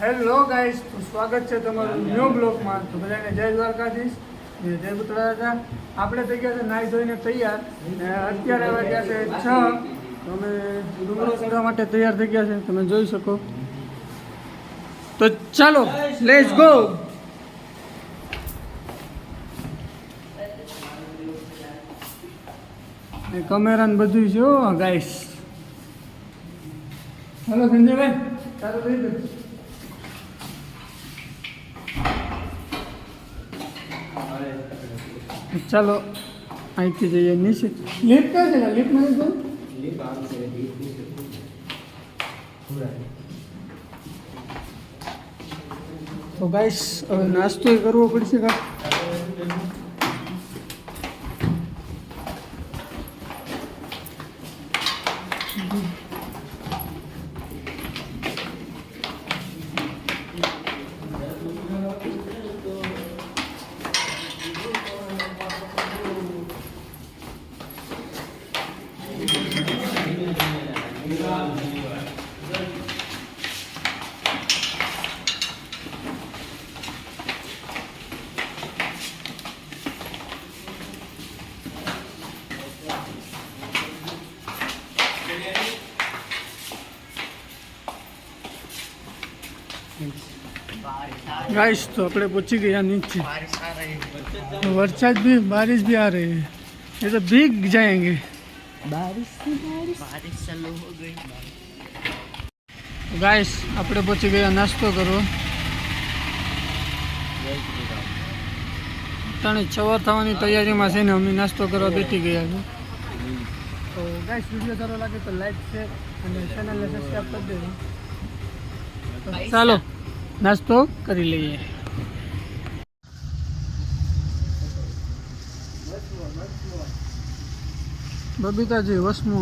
Hello guys તો સ્વાગત છે તમારું ન્યૂ બ્લોકમાં તો બધાને જય દ્વારકાધીશ. જય દાદા આપણે થઈ ગયા છે નાહી ધોઈને તૈયાર. ને અત્યારે વાગ્યા છે છ. તો અમે ડુંગરો ચડવા માટે તૈયાર થઈ ગયા છે. તમે જોઈ શકો. તો ચાલો લેટ્સ ગો ને ને બધું છે ગાઈસ હેલો સંજયભાઈ ચાલો થઈ ગયું. ચાલો, અહીંથી જઈએ નીચે. લિફ્ટ ક્યાં છે? લિફ્ટમાં જવું તો ગાઈસ હવે નાસ્તો કરવો પડશે કા? गाइस तो अपने पहुंची गया नीचे तो वरसाद भी बारिश भी आ रही है ये तो भीग जाएंगे बारिश से बारिश बारिश चालू हो गई ગાઈસ આપણે પહોંચી ગયા નાસ્તો કરવો ત્રણે સવાર થવાની તૈયારીમાં છે ને અમે નાસ્તો કરવા બેઠી ગયા છે તો ગાઈસ વિડીયો સારો લાગે તો લાઈક છે અને ચેનલને સબસ્ક્રાઈબ કરી દેજો તો ચાલો નાસ્તો કરી લઈએ. બબીતાજી, વસમો.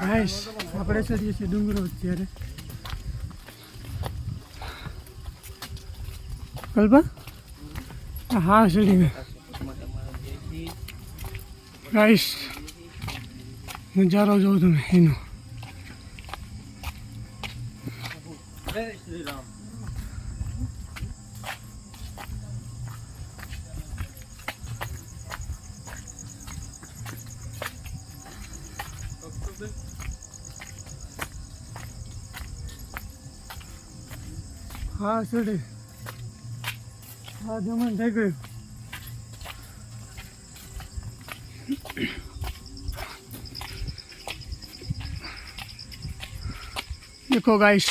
ગાઈસ આપણે ચડીએ છીએ? ડુંગરો અત્યારે. કલ્પા? હા ચડી ગાઈસ નજારો જોઉં તમે એનો હા ચડે હા જમણ થઈ ગયું देखो गाइस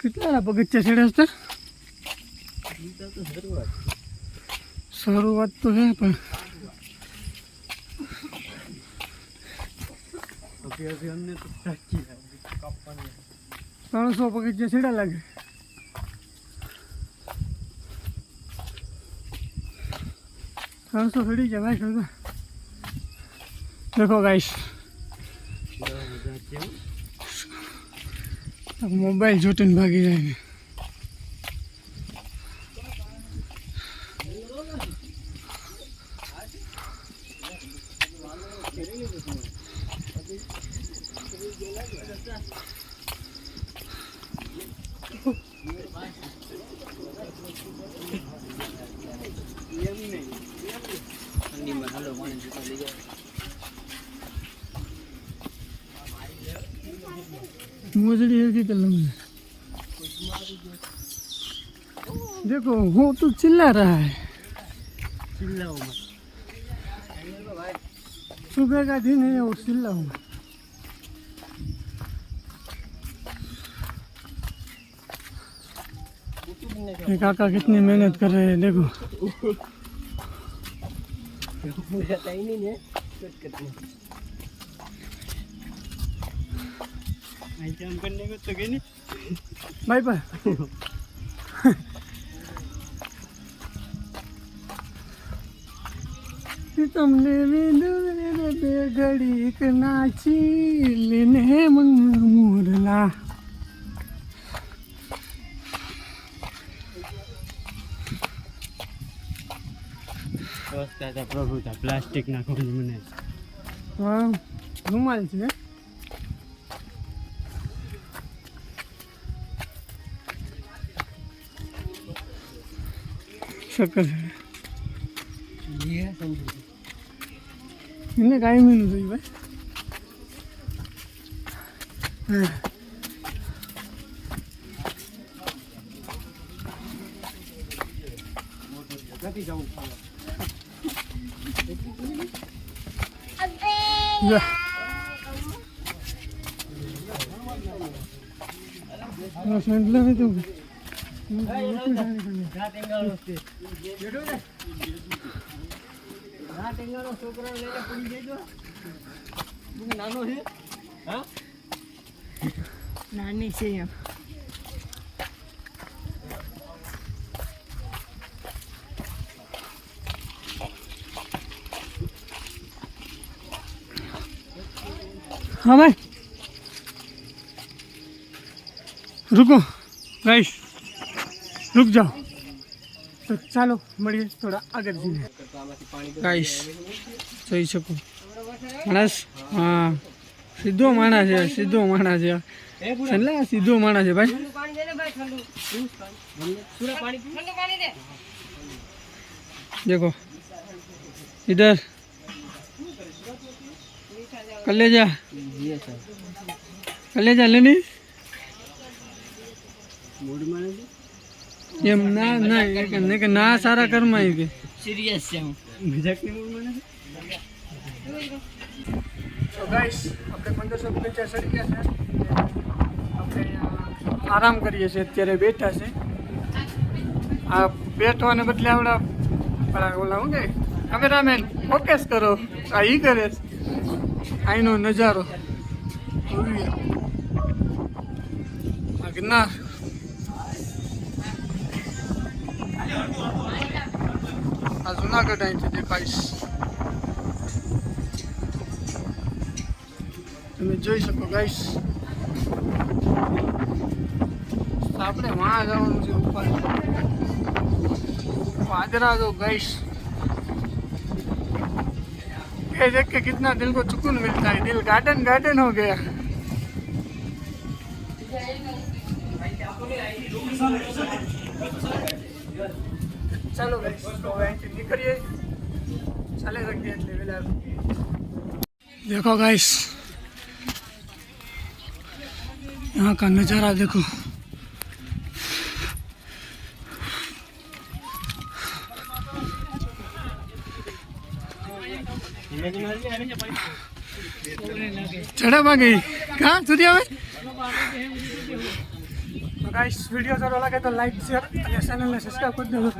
કેટલા પગથિયા ચડે છે શરૂઆત તો છે પણ ત્રણસો પગથિયા છેડા લાગે ત્રણસો ચડી જાય ભાઈ ખબર દેખો ગાઈશ મોબાઈલ જોટીને ભાગી જાય ને ઠંડીમાં मोजड़ी है कि कलम है देखो वो तो चिल्ला रहा है ચિલ્લાઓ મત सुबह का दिन है और चिल्ला हूँ ये काका कितनी मेहनत कर रहे हैं देखो అయితే అనుకునే తగ్గింది భయపా તમને વિંદુને બે ઘડીક નાચી લેને મુરલા પ્રભુ પ્લાસ્ટિક ના મને. વાહ, રૂમાલ છે? શકર એને કાંઈ મહિનું થયું ભાઈ હા. નથી જવું તો. રાત એંગાળો છે બેઠો ને રાત એંગાળો છોકરાને લઈને પડી જજો હું નાનો છે હા નાની છે એમ हाँ भाई रुको गाइस रुक जाओ તો ચાલો, મળીએ થોડા આગળ જઈને. ગાઈસ, જોઈ શકું. માણસ, હા, સીધો માણસ છે, સીધો માણસ છે. એટલે સીધો માણસ છે, ભાઈ. દેખો. ઇધર કલેજા કલેજા લેની સુરા પાણી એમ ના ના એ કે કે ના સારા કર્મ આવી કે. સિરિયસ છે હું મજાકની મૂડમાં નથી તો ગાઈસ આપણે પંદરસો પચાસ ચડી ગયા છે. આપણે આરામ કરીએ છીએ અત્યારે બેઠા છે. આ બેઠવાને બદલે આપણા પેલા ઓલા શું કે કેમેરામેન ફોકસ કરો. આ ઈ કરે અહીંનો નજારો. જોઈએ. આ ગિરનાર. આ જુનાગઢ અહીંથી દેખાઈશ. તમે જોઈ શકો ગાઈશ આપણે વાં જવાનું છે ઉપર. પાદરા જો ગાઈશ ये देख के कितना दिल ગાર્ડન सुकून मिलता है दिल गार्डन गार्डन हो गया भाई ચાલો ગાઈસ તો હવે નીકળીએ ચાલે શકીએ એટલે વેલા देखो गाइस यहाँ का नज़ारा देखो चढ़ा भागी कहाँ सूर्या भाई ગાઈસ વિડીયો સારો લાગે તો લાઈક શેર અને ચેનલને સબસ્ક્રાઈબ કરી દેજો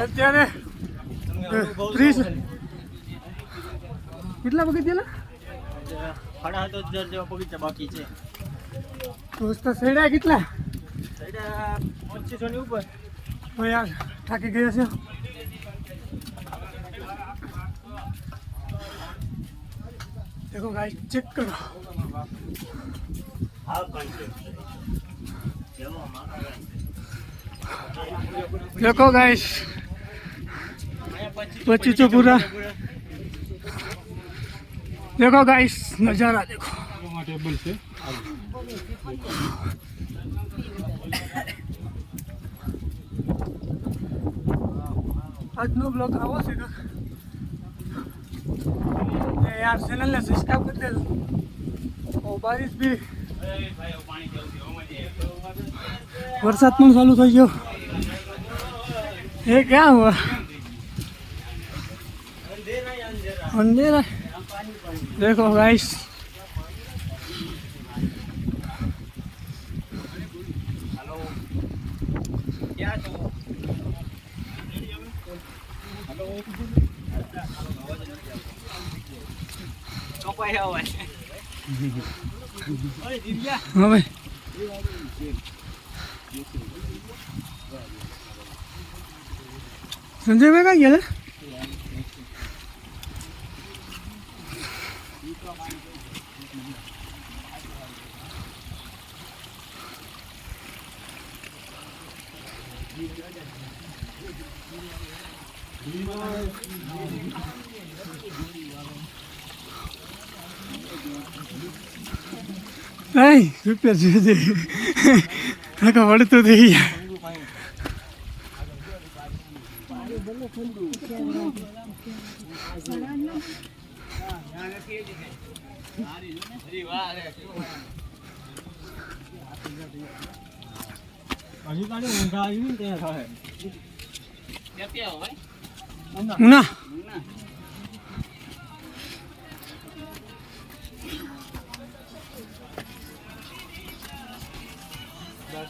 અત્યારે ત્રીસ કેટલા વખત ગયેલા સાડા સાત હજાર જેવા બગીચા બાકી છે દોસ્તો સેડ્યા કેટલા પચીસો ની ઉપર તો યાર થાકી ગયા છે देखो गाइस चेक करो देखो गाइस पच्चीस सौ पूरा देखो गाइस नज़ारा देखो ટેબલ છે આજનો બ્લોગ આવો છે તો એ યાર ચેનલને સબસ્ક્રાઈબ કરી દેજો ઓ બારિશ બી વરસાદ પણ ચાલુ થઈ ગયો. એ ક્યાં હોય? અંધેરા. દેખો ગાઈશ હા ભાઈ સંજયભાઈ ક્યાં ગયા નહીં રૂપિયા જોઈએ કાકા વળતું થઈ ગયા હજી કાઢી ઊંઘા આવી ને. ત્યાં થાય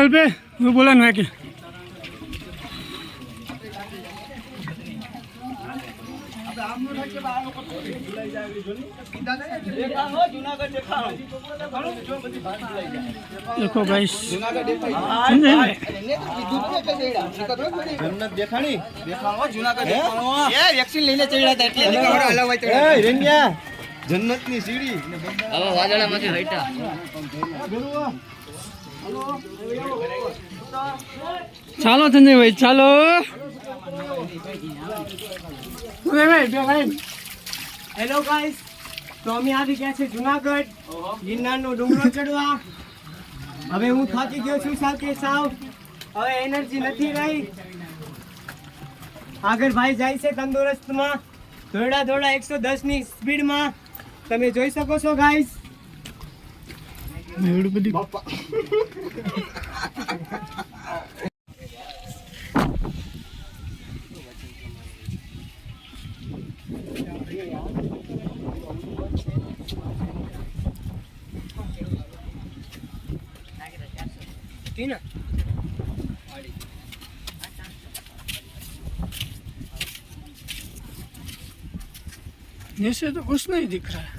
ભાઈ पे હું બોલા ના કે देखो ગાઈસ જન્નત દેખાણી એ વેક્સિન લઈને ચડ્યા હતા એટલે હલાવાય ચડ્યા એ રેન્યા જન્નતની સીડી. હવે વાદળામાંથી હટ્યા ચાલો સંજયભાઈ ચાલો ભાઈ બે ભાઈ હેલો ગાઈસ તો અમે આવી ગયા છે જુનાગઢ. ગિરનારનો ડુંગરો ચડવા. હવે હું થાકી ગયો છું સાવ સાવ. હવે એનર્જી નથી રહી. આગળ ભાઈ જાય છે તંદુરસ્તમાં. દોડા દોડા એકસો દસની સ્પીડમાં. તમે જોઈ શકો છો ગાઈસ એવડું બધી ટીના नीचे तो कुछ नहीं दिख रहा है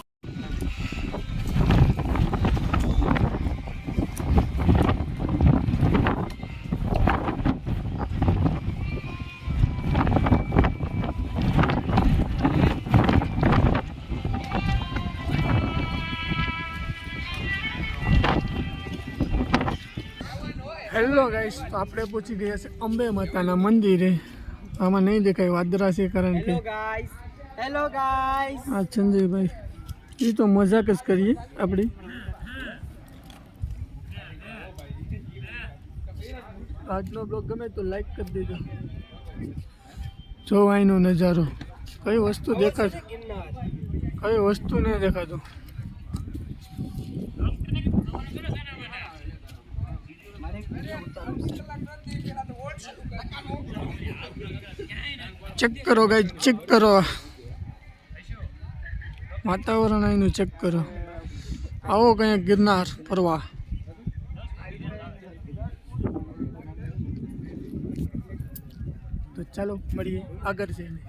હેલો ગાઈસ તો આપણે પહોંચી ગયા છે અંબે માતાના મંદિરે. આમાં નહીં દેખાય વાદરા છે કારણ કે. હેલો ગાઈસ હા સંજયભાઈ. એ તો મજાક જ કરીએ આપણી. આજનો બ્લોગ ગમે તો લાઈક કરી દેજો. જો અહીંનો નજારો. કઈ વસ્તુ દેખાતો કઈ વસ્તુ નહીં દેખાતું. ચેક કરો ગાઈ ચેક કરો. વાતાવરણ અહીંનું ચેક કરો. આવો કંઈક ગિરનાર ફરવા. તો ચાલો મળીએ, આગળ જઈને.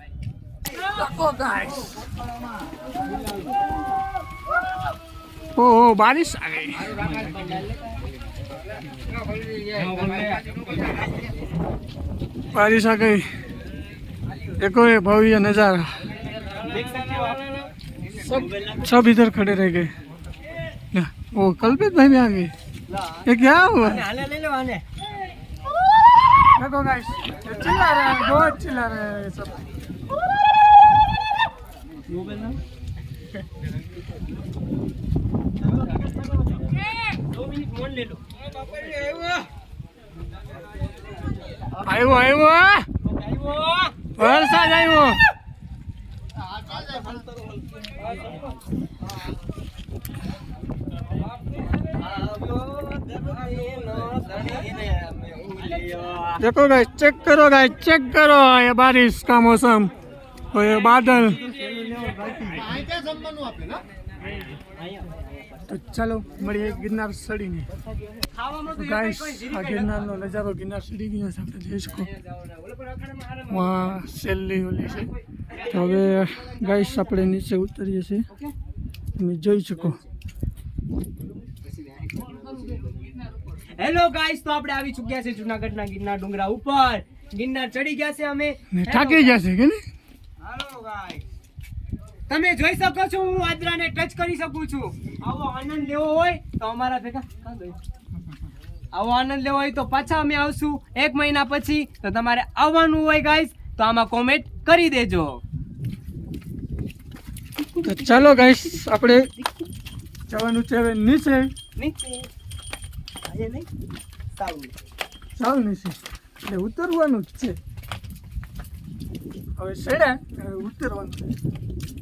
ઓહો, બારિશ આ ગઈ બારિશ આ ગઈ देखो ये भव्य नज़ारा सब सब इधर खड़े रह गए ना, वो कल्पित भाई भी आ गए ये क्या हुआ હાલે લઈ લો આને देखो गाइस ये चिल्ला रहे हैं बहुत चिल्ला रहे हैं ये सब દો મિનિટ મોન લઈ લો આવ્યો આવ્યો વરસાદ આવ્યો देखो गाइस चेक करो गाइस चेक करो ये बारिश का मौसम और ये बादल તો ચાલો મળીએ ગિરનાર સડીને ગાઈસ આ ગિરનારનો નજારો ગિરનાર સડી ગયો છે આપણે જોઈ શકો. સેલ્લી ઓલી છે. તો હવે ગાઈસ આપણે નીચે ઉતરીએ છીએ. તમે જોઈ શકો. હેલો ગાઈસ તો આપણે આવી ચૂક્યા છે જુનાગઢના ગિરનાર ડુંગરા ઉપર. ગિરનાર ચડી ગયા છે અમે. થાકી ગયા છે કે ને હાલો ગાઈસ. તમે જોઈ શકો છો હું વાદરાને ટચ કરી શકું છું. આવો આનંદ લેવો હોય તો અમારા ભેગા આવો આનંદ લેવો હોય તો પાછા અમે આવશું. એક મહિના પછી તો તમારે આવવાનું હોય ગાઈસ તો આમાં કોમેન્ટ કરી દેજો. તો ચાલો ગાઈસ આપણે જવાનું છે નીચે. નીચે. આજે નહીં સારું સાવ નીચે. એટલે ઉતરવાનું જ છે. હવે હવે ઉતરવાનું છે.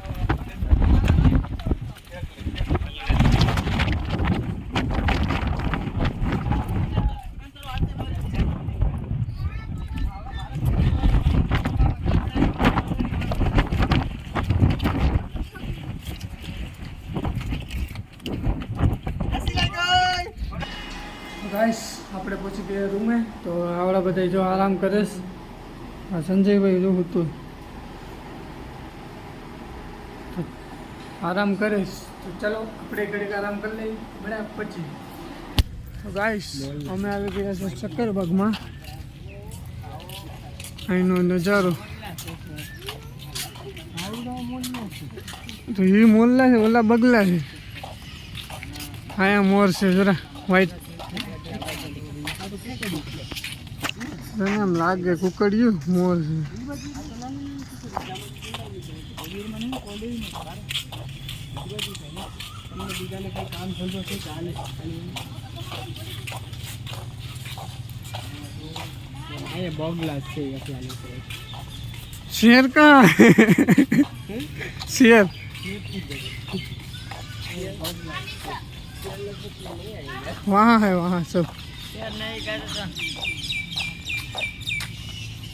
આપણે રૂમે? તો આવડા બધા જો આરામ કરીશ. આ સંજયભાઈ જો હતું. આરામ કરીશ. તો ચાલો, આપણે ઘડીક આરામ કરી લઈએ. બને પછી. તો ગાઈસ અમે આવી ગયા છે શક્કરબાગમાં અહીંનો નજારો. તો એ મોલ્લા છે, ઓલા બગલા છે. આયા મોર છે, જરા વ્હાઈટ તને એમ લાગે કુકડ્યું મોર છે. શેર કા? શેર. વહાં હે વહાં સબ.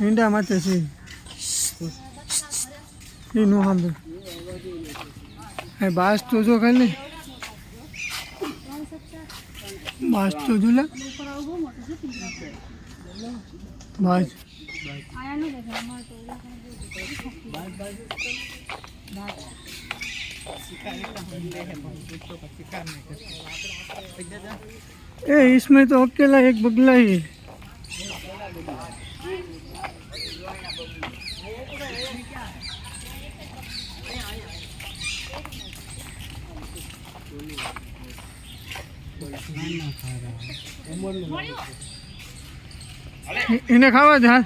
ઈંડા માટે છે એ નો સાંભળ બાસ તો જો ખાલી બાસ તો જો લે બાસ એ ઈસમે તો અકેલા એક બગલા હી है इ- इन्हें खावा था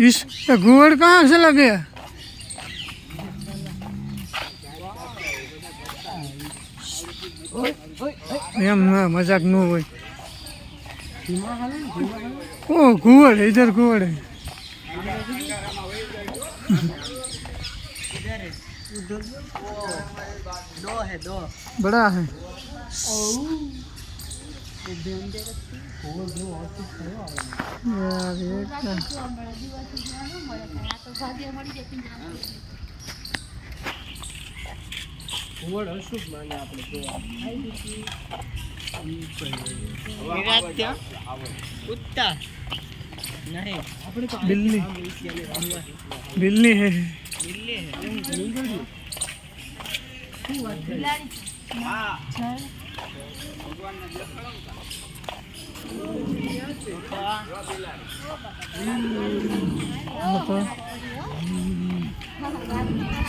इस ये घुवड़ कहाँ से लगे એમ ના મજાક ન હોય ઓ ઘુવડ ઇધર ઘુવડ હે दो है दो बड़ा है यार ये क्या કુંવર અશુભ માને આપણે જોવા વિરાટ્ય કુત્તા નહીં. બિલ્લી. બિલ્લી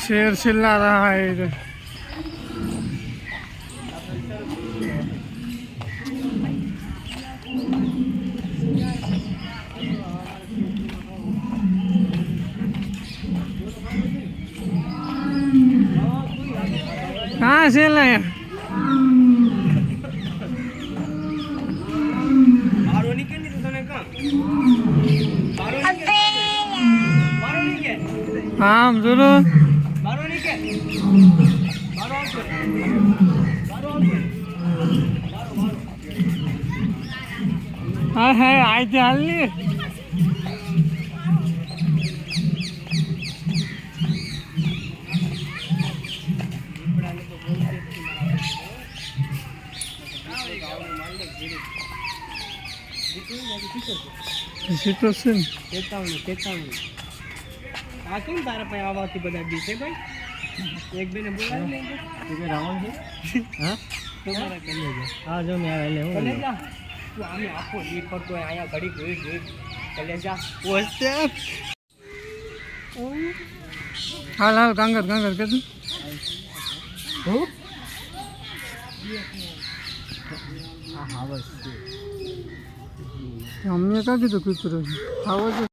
શેર છેલ્લા રહા ક્યાં છે લે આમ જોરો હા હા આજે હાલ ને સિટ્રસ છે ને તેતાણું. આ કેમ તારા પાસે આવાથી બધા દીધે ભાઈ? એક બેને બોલાવી રાવણ છે હા? તમારા કલે હા જો ને આવે એટલે હું જા. તું આમે આખો દી ફરતો અહીંયા ઘડી ઘડી ઘડી કલે જા. ઓસ્તે હાલ હાલ કાંગર કાંગર કે હું? હા હા બસ. અમને ક્યાં કીધું કૂતરો છે ખાવો છે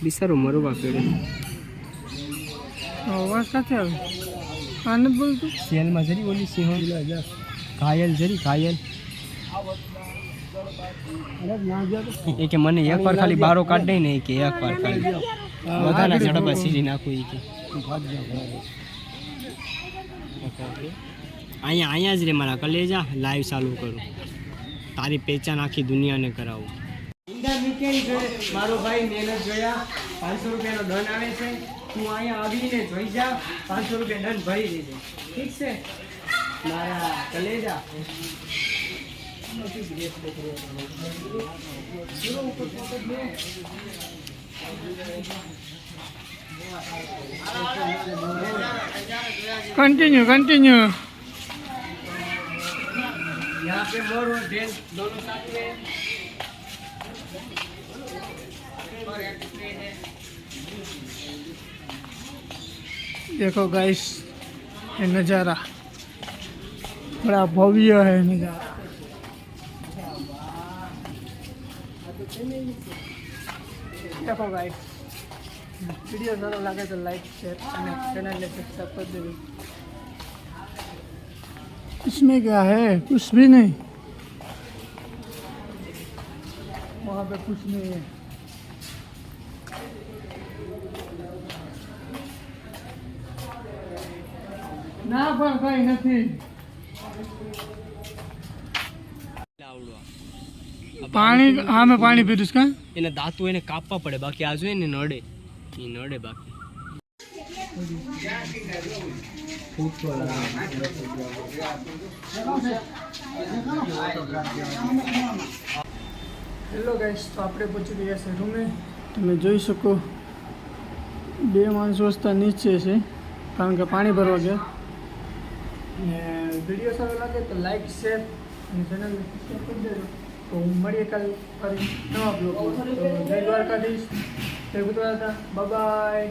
બિસારો મરવા પેડે અવાજ સાથે આવે આને બોલતું સેલમાં જરી ઓલી સિંહો ઘાયલ જરી ઘાયલ એક મને એક વાર ખાલી બારો કાઢ દઈ ને કે એક વાર ખાલી બધાના ઝડપા સીરી નાખું એ કે અહીંયા અહીંયા જ રે મારા કલેજા લાઈવ ચાલુ કરું તારી પહેચાન આખી દુનિયાને કરાવું. મારો ભાઈ મહેનત જોયા. પાંચસો રૂપિયાનો દંડ આવે છે. તું અહીંયા આવીને જોઈ જા. પાંચસો રૂપિયા દંડ ભરી દેજે. ઠીક છે? મારા કલેજા. કન્ટિન્યુ કન્ટિન્યુ यहाँ पे मोर और ढेल दोनों साथ में देखो गाइस ये नज़ारा बड़ा भव्य है नज़ारा देखो गाइस वीडियो सारो लगे तो लाइक शेयर અને ચેનલને સબસ્ક્રાઈબ કરી દેજો इसमें क्या है कुछ भी नहीं वहाँ पे कुछ नहीं है ના પણ કઈ નથી પાણી હા મેં પાણી પીધું છે કા એને દાંતું એને કાપવા પડે બાકી આ જોઈએ ને નડે એ નડે બાકી હેલો ગાઈસ તો આપણે પહોંચી ગયા છે રૂમે. તમે જોઈ શકો બે માણસો રસ્તા નીચે છે કારણ કે પાણી ભરવા ગયા. ને વીડિયો સારો લાગે તો લાઈક શેર અને ચેનલ સબસ્ક્રાઈબ કરી દેજો. તો મળીએ કાલ ફરી નવા બ્લોગ જય દ્વારકાધીશ. જય ગુજરાત. બાય